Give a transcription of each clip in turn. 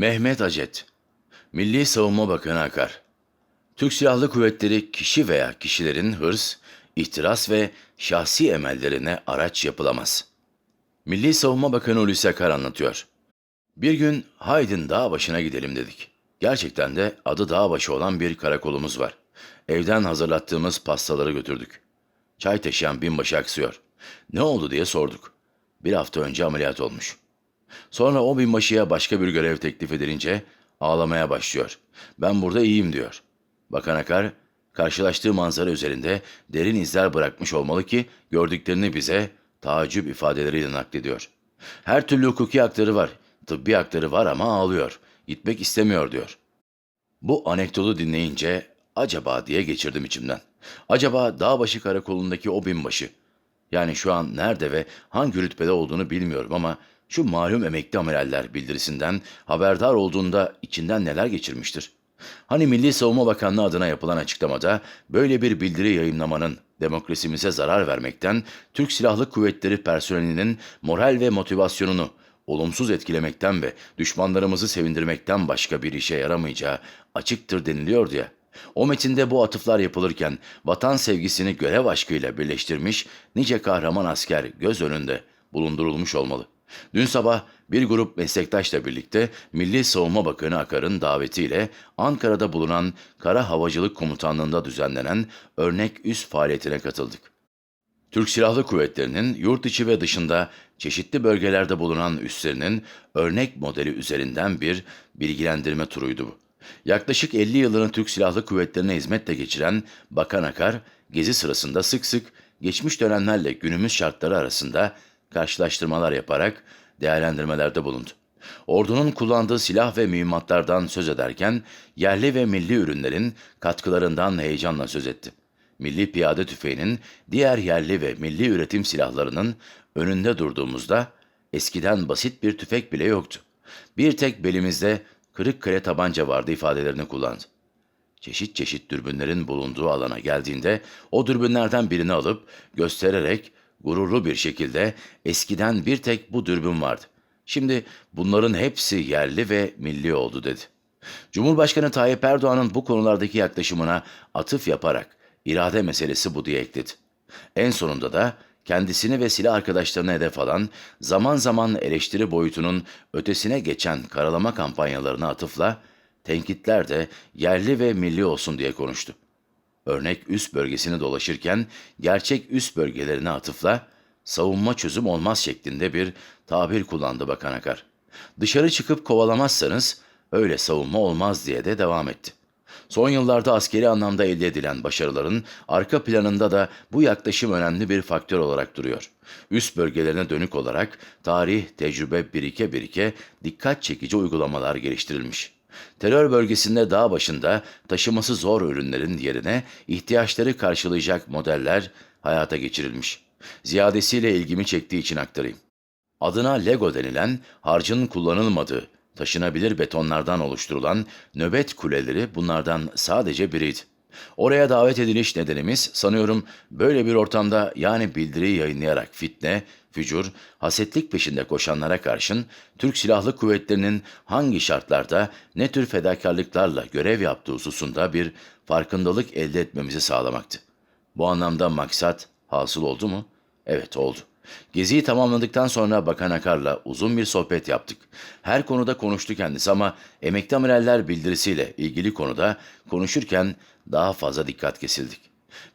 Mehmet Acet Milli Savunma Bakanı Akar Türk Silahlı Kuvvetleri kişi veya kişilerin hırs, ihtiras ve şahsi emellerine araç yapılamaz. Milli Savunma Bakanı Hulusi Akar anlatıyor. Bir gün Haydin dağ başına gidelim dedik. Gerçekten de adı dağ başı olan bir karakolumuz var. Evden hazırlattığımız pastaları götürdük. Çay taşıyan binbaşı aksıyor. Ne oldu diye sorduk. Bir hafta önce ameliyat olmuş. Sonra o binbaşıya başka bir görev teklif edilince ağlamaya başlıyor. Ben burada iyiyim diyor. Bakan Akar, karşılaştığı manzara üzerinde derin izler bırakmış olmalı ki gördüklerini bize tacip ifadeleriyle naklediyor. Her türlü hukuki hakları var, tıbbi hakları var ama ağlıyor. Gitmek istemiyor diyor. Bu anekdotu dinleyince acaba diye geçirdim içimden. Acaba Dağbaşı Karakolu'ndaki o binbaşı, yani şu an nerede ve hangi rütbede olduğunu bilmiyorum ama şu malum emekli amiraller bildirisinden haberdar olduğunda içinden neler geçirmiştir? Hani Milli Savunma Bakanlığı adına yapılan açıklamada böyle bir bildiri yayınlamanın demokrasimize zarar vermekten, Türk Silahlı Kuvvetleri personelinin moral ve motivasyonunu olumsuz etkilemekten ve düşmanlarımızı sevindirmekten başka bir işe yaramayacağı açıktır deniliyordu ya. O metinde bu atıflar yapılırken vatan sevgisini görev aşkıyla birleştirmiş nice kahraman asker göz önünde bulundurulmuş olmalı. Dün sabah bir grup meslektaşla birlikte Milli Savunma Bakanı Akar'ın davetiyle Ankara'da bulunan Kara Havacılık Komutanlığı'nda düzenlenen örnek üs faaliyetine katıldık. Türk Silahlı Kuvvetleri'nin yurt içi ve dışında çeşitli bölgelerde bulunan üslerinin örnek modeli üzerinden bir bilgilendirme turuydu bu. Yaklaşık 50 yılını Türk Silahlı Kuvvetleri'ne hizmetle geçiren Bakan Akar, gezi sırasında sık sık geçmiş dönemlerle günümüz şartları arasında karşılaştırmalar yaparak değerlendirmelerde bulundu. Ordunun kullandığı silah ve mühimmatlardan söz ederken yerli ve milli ürünlerin katkılarından heyecanla söz etti. Milli piyade tüfeğinin diğer yerli ve milli üretim silahlarının önünde durduğumuzda eskiden basit bir tüfek bile yoktu. Bir tek belimizde kırık kare tabanca vardı ifadelerini kullandı. Çeşit çeşit dürbünlerin bulunduğu alana geldiğinde o dürbünlerden birini alıp göstererek gururlu bir şekilde eskiden bir tek bu dürbün vardı. Şimdi bunların hepsi yerli ve milli oldu dedi. Cumhurbaşkanı Tayyip Erdoğan'ın bu konulardaki yaklaşımına atıf yaparak irade meselesi bu diye ekledi. En sonunda da kendisini ve silah arkadaşlarını hedef alan, zaman zaman eleştiri boyutunun ötesine geçen karalama kampanyalarına atıfla, tenkitler de yerli ve milli olsun diye konuştu. Örnek üst bölgesini dolaşırken gerçek üst bölgelerine atıfla, savunma çözüm olmaz şeklinde bir tabir kullandı Bakan Akar. Dışarı çıkıp kovalamazsanız öyle savunma olmaz diye de devam etti. Son yıllarda askeri anlamda elde edilen başarıların arka planında da bu yaklaşım önemli bir faktör olarak duruyor. Üst bölgelerine dönük olarak tarih, tecrübe birike birike dikkat çekici uygulamalar geliştirilmiş. Terör bölgesinde dağ başında taşıması zor ürünlerin yerine ihtiyaçları karşılayacak modeller hayata geçirilmiş. Ziyadesiyle ilgimi çektiği için aktarayım. Adına Lego denilen harcın kullanılmadığı taşınabilir betonlardan oluşturulan nöbet kuleleri bunlardan sadece biriydi. Oraya davet ediliş nedenimiz sanıyorum böyle bir ortamda yani bildiriyi yayınlayarak fitne, fücur, hasetlik peşinde koşanlara karşın Türk Silahlı Kuvvetleri'nin hangi şartlarda ne tür fedakarlıklarla görev yaptığı hususunda bir farkındalık elde etmemizi sağlamaktı. Bu anlamda maksat hasıl oldu mu? Evet oldu. Geziyi tamamladıktan sonra Bakan Akar'la uzun bir sohbet yaptık. Her konuda konuştu kendisi ama emekli amiraller bildirisiyle ilgili konuda konuşurken daha fazla dikkat kesildik.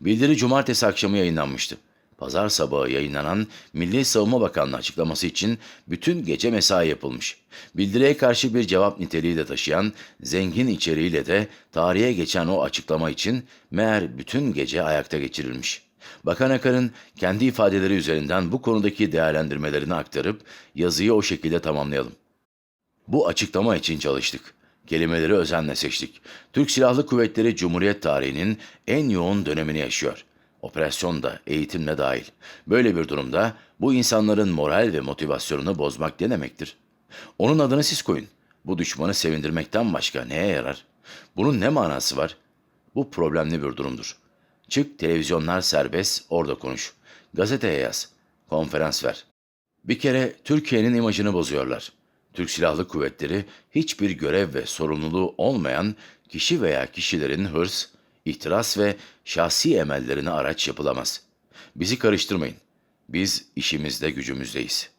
Bildiri cumartesi akşamı yayınlanmıştı. Pazar sabahı yayınlanan Milli Savunma Bakanlığı açıklaması için bütün gece mesai yapılmış. Bildiriye karşı bir cevap niteliği de taşıyan zengin içeriğiyle de tarihe geçen o açıklama için meğer bütün gece ayakta geçirilmiş. Bakan Akar'ın kendi ifadeleri üzerinden bu konudaki değerlendirmelerini aktarıp yazıyı o şekilde tamamlayalım. Bu açıklama için çalıştık. Kelimeleri özenle seçtik. Türk Silahlı Kuvvetleri Cumhuriyet tarihinin en yoğun dönemini yaşıyor. Operasyon da eğitimle dahil. Böyle bir durumda bu insanların moral ve motivasyonunu bozmak ne demektir? Onun adını siz koyun. Bu düşmanı sevindirmekten başka neye yarar? Bunun ne manası var? Bu problemli bir durumdur. Çık televizyonlar serbest, orada konuş. Gazeteye yaz, konferans ver. Bir kere Türkiye'nin imajını bozuyorlar. Türk Silahlı Kuvvetleri hiçbir görev ve sorumluluğu olmayan kişi veya kişilerin hırs, ihtiras ve şahsi emellerine araç yapılamaz. Bizi karıştırmayın. Biz işimizde gücümüzdeyiz.